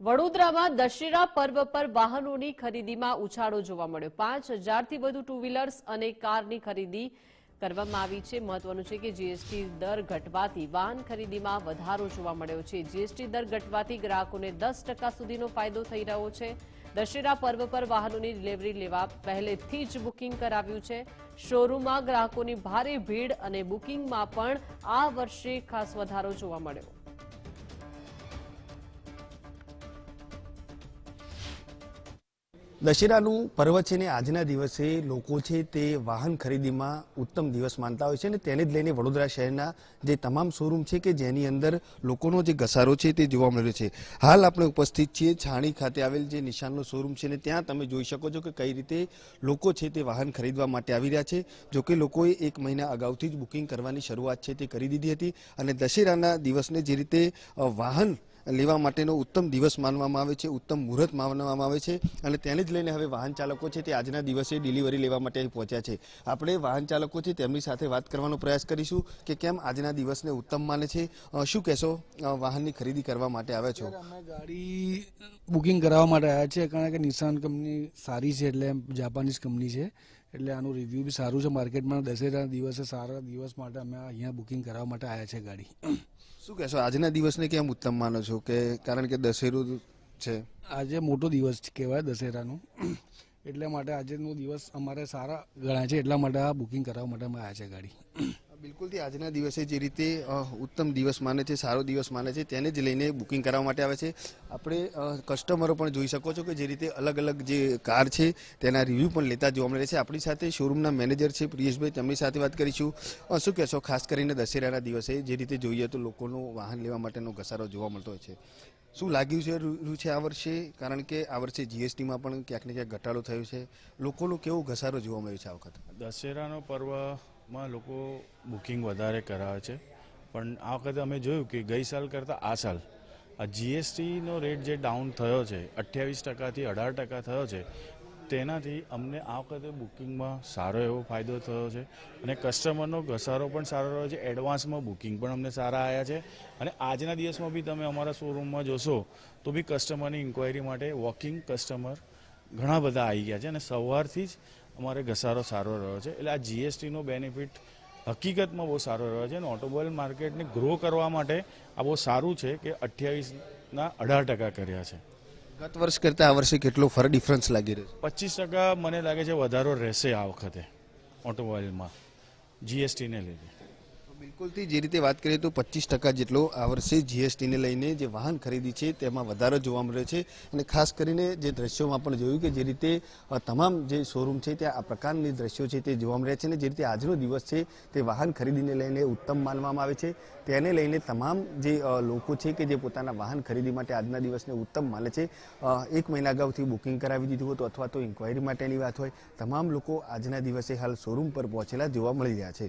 વડોદરામાં દશેરા પર્વ પર વાહનોની ખરીદીમાં ઉછાળો જોવા મળ્યો. પાંચ હજારથી વધુ ટુ વ્હીલર્સ અને કારની ખરીદી કરવામાં આવી છે. મહત્વનું છે કે જીએસટી દર ઘટવાથી વાહન ખરીદીમાં વધારો જોવા મળ્યો છે. જીએસટી દર ઘટવાથી ગ્રાહકોને દસ સુધીનો ફાયદો થઈ રહ્યો છે. દશેરા પર્વ પર વાહનોની ડિલિવરી લેવા પહેલેથી જ બુકિંગ કરાવ્યું છે. શોરૂમમાં ગ્રાહકોની ભારે ભીડ અને બુકિંગમાં પણ આ વર્ષે ખાસ વધારો જોવા મળ્યો. દશેરાનું પર્વ છે ને આજના દિવસે લોકો છે તે વાહન ખરીદીમાં ઉત્તમ દિવસ માનતા હોય છે અને તેને જ લઈને વડોદરા શહેરના જે તમામ શોરૂમ છે કે જેની અંદર લોકોનો જે ઘસારો છે તે જોવા મળ્યો છે. હાલ આપણે ઉપસ્થિત છીએ છાણી ખાતે આવેલ જે નિશાનનો શોરૂમ છે ને ત્યાં તમે જોઈ શકો છો કે કઈ રીતે લોકો છે તે વાહન ખરીદવા માટે આવી રહ્યા છે. જો કે લોકોએ એક મહિના અગાઉથી જ બુકિંગ કરવાની શરૂઆત છે તે કરી દીધી હતી અને દશેરાના દિવસને જે રીતે વાહન લેવા માટેનો ઉત્તમ દિવસ માનવામાં આવે છે, ઉત્તમ મુહૂર્ત માનવામાં આવે છે અને તેને જ લઈને હવે વાહન ચાલકો છે તે આજના દિવસે ડિલિવરી લેવા માટે અહીં પહોંચ્યા છે. આપણે વાહન ચાલકો છે તેમની સાથે વાત કરવાનો પ્રયાસ કરીશું કે કેમ આજના દિવસને ઉત્તમ માને છે. શું કહેશો? વાહનની ખરીદી કરવા માટે આવ્યા છો? ગાડી બુકિંગ કરાવવા માટે આવ્યા છે કારણ કે નિશાન કંપની સારી છે એટલે જાપાનીઝ કંપની છે. એટલે આનું રિવ્યૂ બી સારું છે. માર્કેટમાં દશેરાના દિવસે સારા દિવસ માટે અમે અહીંયા બુકિંગ કરાવવા માટે આવ્યા છે ગાડી. શું કહેશો? આજના દિવસને કેમ ઉત્તમ માનો છો? કે કારણ કે દશેરું છે. આજે મોટો દિવસ કહેવાય દશેરાનો. એટલે માટે આજનો દિવસ અમારે સારા ગણાય છે. એટલા માટે આ બુકિંગ કરાવવા માટે અમે આવ્યા છે ગાડી. બિલકુલથી આજના દિવસે જે રીતે ઉત્તમ દિવસ માને છે, સારો દિવસ માને છે, તેને જ લઈને બુકિંગ કરાવવા માટે આવે છે. આપણે કસ્ટમરો પણ જોઈ શકો છો કે જે રીતે અલગ અલગ જે કાર છે, તેના રિવ્યૂ પણ લેતા જોવા મળે છે. આપણી સાથે શોરૂમના મેનેજર છે, પ્રિયેશભાઈ, તેમની સાથે વાત કરીશું. શું કહેશો? ખાસ કરીને દશેરાના દિવસે જે રીતે જોઈએ તો લોકોનો વાહન લેવા માટેનો ઘસારો જોવા મળતો હોય છે. શું લાગ્યું છે રહ્યું છે આ વર્ષે? કારણ કે આ વર્ષે જીએસટીમાં પણ ક્યાંક ને ક્યાંક ઘટાડો થયો છે. લોકોનો કેવો ઘસારો જોવા મળ્યો છે આ વખત? દશેરાનો પર્વમાં લોકો બુકિંગ વધારે કરાવે છે. પણ આ વખતે અમે જોયું કે ગઈ સાલ કરતાં આ સાલ આ જીએસટીનો રેટ જે ડાઉન થયો છે, અઠ્યાવીસ ટકાથી અઢાર ટકા થયો છે, તેનાથી અમને આ વખતે બુકિંગમાં સારો એવો ફાયદો થયો છે અને કસ્ટમરનો ઘસારો પણ સારો રહ્યો છે. એડવાન્સમાં બુકિંગ પણ અમને સારા આવ્યા છે. અને આજના દિવસમાં બી તમે અમારા શોરૂમમાં જોશો તો બી કસ્ટમરની ઇન્ક્વાયરી માટે વોકિંગ કસ્ટમર ઘણા બધા આવી ગયા છે અને સવારથી જ અમારે ઘસારો સારો રહ્યો છે. એટલે આ જીએસટીનો બેનિફિટ હકીકતમાં બહુ સારો રહ્યો છે અને ઓટોમોબાઈલ માર્કેટને ગ્રો કરવા માટે આ બહુ સારું છે કે અઠ્યાવીસના અઢાર ટકા કર્યા છે. ગત વર્ષ કરતાં આ વર્ષે કેટલો ફર ડિફરન્સ લાગી રહ્યો છે? પચીસ ટકા મને લાગે છે વધારો રહેશે આ વખતે ઓટોમોબાઈલમાં જીએસટીને લીધે. બિલકુલથી જે રીતે વાત કરીએ તો પચીસ ટકા જેટલો આ વર્ષે જીએસટીને લઈને જે વાહન ખરીદી છે તેમાં વધારો જોવા મળ્યો છે. અને ખાસ કરીને જે દ્રશ્યોમાં પણ જોયું કે જે રીતે તમામ જે શોરૂમ છે ત્યાં આ પ્રકારની દ્રશ્યો છે તે જોવા મળ્યા છે અને જે રીતે આજનો દિવસ છે તે વાહન ખરીદીને લઈને ઉત્તમ માનવામાં આવે છે. તેને લઈને તમામ જે લોકો છે કે જે પોતાના વાહન ખરીદી માટે આજના દિવસને ઉત્તમ માને છે એક મહિના અગાઉથી બુકિંગ કરાવી દીધું હતું અથવા તો ઇન્ક્વાયરી માટેની વાત હોય, તમામ લોકો આજના દિવસે હાલ શોરૂમ પર પહોંચેલા જોવા મળી રહ્યા છે.